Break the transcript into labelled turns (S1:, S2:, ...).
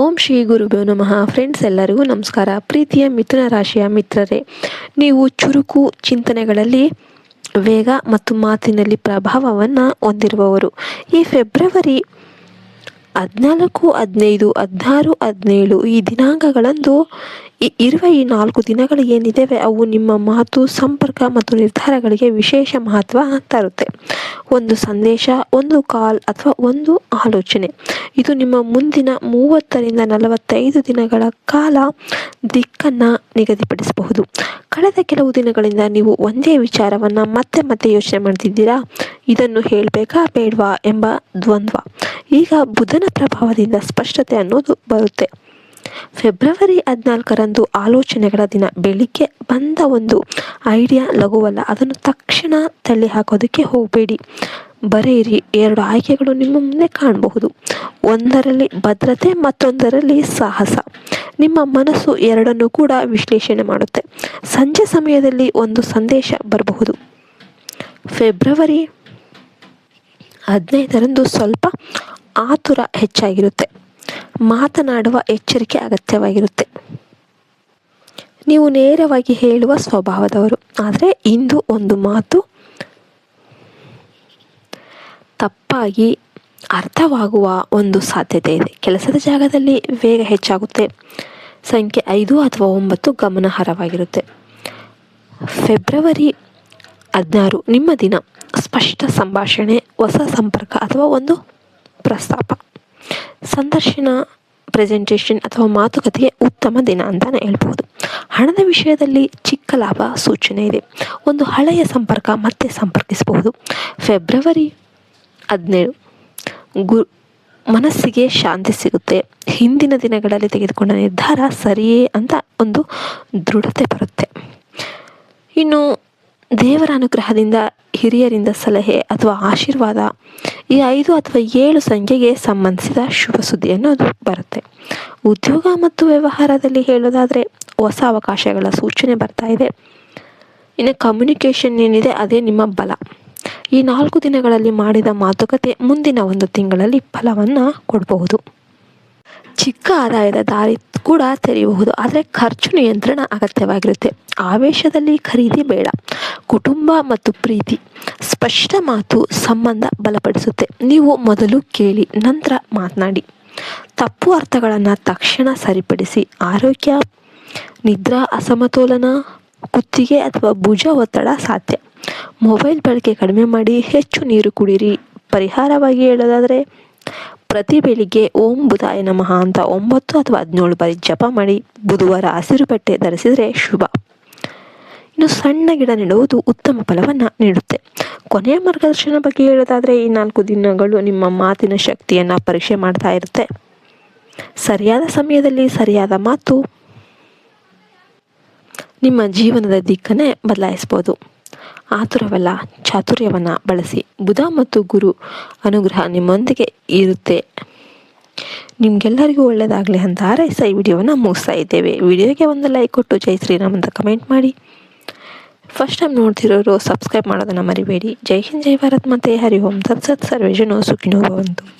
S1: ಓಂ ಶ್ರೀ ಗುರುಭ್ಯೋ ನಮಃ. ಫ್ರೆಂಡ್ಸ್ ಎಲ್ಲರಿಗೂ ನಮಸ್ಕಾರ. ಪ್ರೀತಿಯ ಮಿಥುನ ರಾಶಿಯ ಮಿತ್ರರೇ, ನೀವು ಚುರುಕು ಚಿಂತನೆಗಳಲ್ಲಿ ವೇಗ ಮತ್ತು ಮಾತಿನಲ್ಲಿ ಪ್ರಭಾವವನ್ನು ಹೊಂದಿರುವವರು. ಈ ಫೆಬ್ರವರಿ ಹದಿನಾಲ್ಕು, ಹದಿನೈದು, ಹದಿನಾರು, ಹದಿನೇಳು ಈ ದಿನಾಂಕಗಳಂದು ಇರುವ ಈ ನಾಲ್ಕು ದಿನಗಳು ಏನಿದ್ದಾವೆ ಅವು ನಿಮ್ಮ ಮಾತು, ಸಂಪರ್ಕ ಮತ್ತು ನಿರ್ಧಾರಗಳಿಗೆ ವಿಶೇಷ ಮಹತ್ವ ತರುತ್ತೆ. ಒಂದು ಸಂದೇಶ, ಒಂದು ಕಾಲ್ ಅಥವಾ ಒಂದು ಆಲೋಚನೆ. ಇದು ನಿಮ್ಮ ಮುಂದಿನ ಮೂವತ್ತರಿಂದ ನಲವತ್ತೈದು ದಿನಗಳ ಕಾಲ ದಿಕ್ಕನ್ನು ನಿಗದಿಪಡಿಸಬಹುದು. ಕಳೆದ ಕೆಲವು ದಿನಗಳಿಂದ ನೀವು ಒಂದೇ ವಿಚಾರವನ್ನು ಮತ್ತೆ ಮತ್ತೆ ಯೋಚನೆ ಮಾಡ್ತಿದ್ದೀರಾ? ಇದನ್ನು ಹೇಳಬೇಕಾ ಬೇಡವಾ ಎಂಬ ದ್ವಂದ್ವ. ಈಗ ಬುಧನ ಪ್ರಭಾವದಿಂದ ಸ್ಪಷ್ಟತೆ ಅನ್ನೋದು ಬರುತ್ತೆ. ಫೆಬ್ರವರಿ ಹದಿನಾಲ್ಕರಂದು ಆಲೋಚನೆಗಳ ದಿನ. ಬೆಳಿಗ್ಗೆ ಬಂದ ಒಂದು ಐಡಿಯಾ ಲಘುವಲ್ಲ. ಅದನ್ನು ತಕ್ಷಣ ತಳ್ಳಿ ಹಾಕೋದಕ್ಕೆ ಹೋಗಬೇಡಿ. ಬರೆಯಿರಿ. ಎರಡು ಆಯ್ಕೆಗಳು ನಿಮ್ಮ ಮುಂದೆ ಕಾಣಬಹುದು. ಒಂದರಲ್ಲಿ ಭದ್ರತೆ, ಮತ್ತೊಂದರಲ್ಲಿ ಸಾಹಸ. ನಿಮ್ಮ ಮನಸ್ಸು ಎರಡನ್ನೂ ಕೂಡ ವಿಶ್ಲೇಷಣೆ ಮಾಡುತ್ತೆ. ಸಂಜೆ ಸಮಯದಲ್ಲಿ ಒಂದು ಸಂದೇಶ ಬರಬಹುದು. ಫೆಬ್ರವರಿ ಹದಿನೈದರಂದು ಸ್ವಲ್ಪ ಆತುರ ಹೆಚ್ಚಾಗಿರುತ್ತೆ. ಮಾತನಾಡುವ ಎಚ್ಚರಿಕೆ ಅಗತ್ಯವಾಗಿರುತ್ತೆ. ನೀವು ನೇರವಾಗಿ ಹೇಳುವ ಸ್ವಭಾವದವರು. ಆದರೆ ಇಂದು ಒಂದು ಮಾತು ತಪ್ಪಾಗಿ ಅರ್ಥವಾಗುವ ಒಂದು ಸಾಧ್ಯತೆ ಇದೆ. ಕೆಲಸದ ಜಾಗದಲ್ಲಿ ವೇಗ ಹೆಚ್ಚಾಗುತ್ತೆ. ಸಂಖ್ಯೆ ಐದು ಅಥವಾ ಒಂಬತ್ತು ಗಮನಾರ್ಹವಾಗಿರುತ್ತೆ. ಫೆಬ್ರವರಿ ಹದಿನಾರು, ನಿಮ್ಮ ದಿನ. ಸ್ಪಷ್ಟ ಸಂಭಾಷಣೆ ಹೊಸ ಸಂಪರ್ಕ ಅಥವಾ ಒಂದು ಪ್ರಸ್ತಾಪ. ಸಂದರ್ಶನ ಪ್ರೆಸೆಂಟೇಷನ್ ಅಥವಾ ಮಾತುಕತೆಗೆ ಉತ್ತಮ ದಿನ ಅಂತಲೇ ಹೇಳ್ಬೋದು ಹಣದ ವಿಷಯದಲ್ಲಿ ಚಿಕ್ಕ ಲಾಭ ಸೂಚನೆ ಇದೆ. ಒಂದು ಹಳೆಯ ಸಂಪರ್ಕ ಮತ್ತೆ ಸಂಪರ್ಕಿಸಬಹುದು. ಫೆಬ್ರವರಿ ಹದಿನೇಳು, ಗು, ಮನಸ್ಸಿಗೆ ಶಾಂತಿ ಸಿಗುತ್ತೆ. ಹಿಂದಿನ ದಿನಗಳಲ್ಲಿ ತೆಗೆದುಕೊಂಡ ನಿರ್ಧಾರ ಸರಿಯೇ ಅಂತ ಒಂದು ದೃಢತೆ ಬರುತ್ತೆ. ಇನ್ನು ದೇವರ ಅನುಗ್ರಹದಿಂದ ಹಿರಿಯರಿಂದ ಸಲಹೆ ಅಥವಾ ಆಶೀರ್ವಾದ ಈ ಐದು ಅಥವಾ ಏಳು ಸಂಖ್ಯೆಗೆ ಸಂಬಂಧಿಸಿದ ಶುಭ ಸುದ್ದಿ ಅನ್ನೋದು ಬರುತ್ತೆ. ಉದ್ಯೋಗ ಮತ್ತು ವ್ಯವಹಾರದಲ್ಲಿ ಹೇಳೋದಾದರೆ ಹೊಸ ಅವಕಾಶಗಳ ಸೂಚನೆ ಬರ್ತಾ ಇದೆ. ಇನ್ನು ಕಮ್ಯುನಿಕೇಷನ್ ಏನಿದೆ, ಅದೇ ನಿಮ್ಮ ಬಲ. ಈ ನಾಲ್ಕು ದಿನಗಳಲ್ಲಿ ಮಾಡಿದ ಮಾತುಕತೆ ಮುಂದಿನ ಒಂದು ತಿಂಗಳಲ್ಲಿ ಫಲವನ್ನು ಕೊಡಬಹುದು. ಚಿಕ್ಕ ಆದಾಯದ ದಾರಿ ಕೂಡ ತೆರೆಯಬಹುದು. ಆದರೆ ಖರ್ಚು ನಿಯಂತ್ರಣ ಅಗತ್ಯವಾಗಿರುತ್ತೆ. ಆವೇಶದಲ್ಲಿ ಖರೀದಿ ಬೇಡ. ಕುಟುಂಬ ಮತ್ತು ಪ್ರೀತಿ ಸ್ಪಷ್ಟ ಮಾತು ಸಂಬಂಧ ಬಲಪಡಿಸುತ್ತೆ. ನೀವು ಮೊದಲು ಕೇಳಿ, ನಂತರ ಮಾತನಾಡಿ. ತಪ್ಪು ಅರ್ಥಗಳನ್ನು ತಕ್ಷಣ ಸರಿಪಡಿಸಿ. ಆರೋಗ್ಯ, ನಿದ್ರಾ, ಅಸಮತೋಲನ, ಕುತ್ತಿಗೆ ಅಥವಾ ಭುಜ ಒತ್ತಡ ಸಾಧ್ಯ. ಮೊಬೈಲ್ ಬಳಕೆ ಕಡಿಮೆ ಮಾಡಿ ಹೆಚ್ಚು ನೀರು ಕುಡಿರಿ. ಪರಿಹಾರವಾಗಿ ಹೇಳೋದಾದರೆ ಪ್ರತಿ ಬೆಳಿಗ್ಗೆ ಓಂ ಬುಧಾಯ ನಮಃ ಅಂತ ಒಂಬತ್ತು ಅಥವಾ ಹದಿನೇಳು ಬಾರಿ ಜಪ ಮಾಡಿ ಬುಧವಾರ ಹಸಿರು ಬಟ್ಟೆ ಧರಿಸಿದರೆ ಶುಭ. ಇನ್ನು ಸಣ್ಣ ಗಿಡ ನೆಡುವುದು ಉತ್ತಮ ಫಲವನ್ನು ನೀಡುತ್ತೆ. ಕೊನೆಯ ಮಾರ್ಗದರ್ಶನ ಬಗ್ಗೆ ಹೇಳೋದಾದರೆ ಈ ನಾಲ್ಕು ದಿನಗಳು ನಿಮ್ಮ ಮಾತಿನ ಶಕ್ತಿಯನ್ನು ಪರೀಕ್ಷೆ ಮಾಡ್ತಾ ಇರುತ್ತೆ. ಸರಿಯಾದ ಸಮಯದಲ್ಲಿ ಸರಿಯಾದ ಮಾತು ನಿಮ್ಮ ಜೀವನದ ದಿಕ್ಕನ್ನೇ ಬದಲಾಯಿಸ್ಬೋದು. ಆತುರವಲ್ಲ ಚಾತುರ್ಯವನ್ನು ಬಳಸಿ ಬುಧ ಮತ್ತು ಗುರು ಅನುಗ್ರಹ ನಿಮ್ಮೊಂದಿಗೆ ಇರುತ್ತೆ. ನಿಮಗೆಲ್ಲರಿಗೂ ಒಳ್ಳೆಯದಾಗಲಿ ಅಂತ ಹಾರೈಸ ಈ ವಿಡಿಯೋವನ್ನು ಮುಗಿಸ್ತಾ ಇದ್ದೇವೆ. ವಿಡಿಯೋಗೆ ಒಂದು ಲೈಕ್ ಕೊಟ್ಟು ಜೈ ಶ್ರೀರಾಮ್ ಅಂತ ಕಮೆಂಟ್ ಮಾಡಿ. ಫಸ್ಟ್ ಟೈಮ್ ನೋಡ್ತಿರೋರು ಸಬ್ಸ್ಕ್ರೈಬ್ ಮಾಡೋದನ್ನು ಮರಿಬೇಡಿ. ಜೈ ಹಿಂದ್, ಜೈ ಭಾರತ್ ಮತ್ತೆ ಹರಿ ಓಂ. ತತ್ಸತ್ ಸರ್ವೇಜನೋ ಸುಖಿನೋ ಭವಂತು.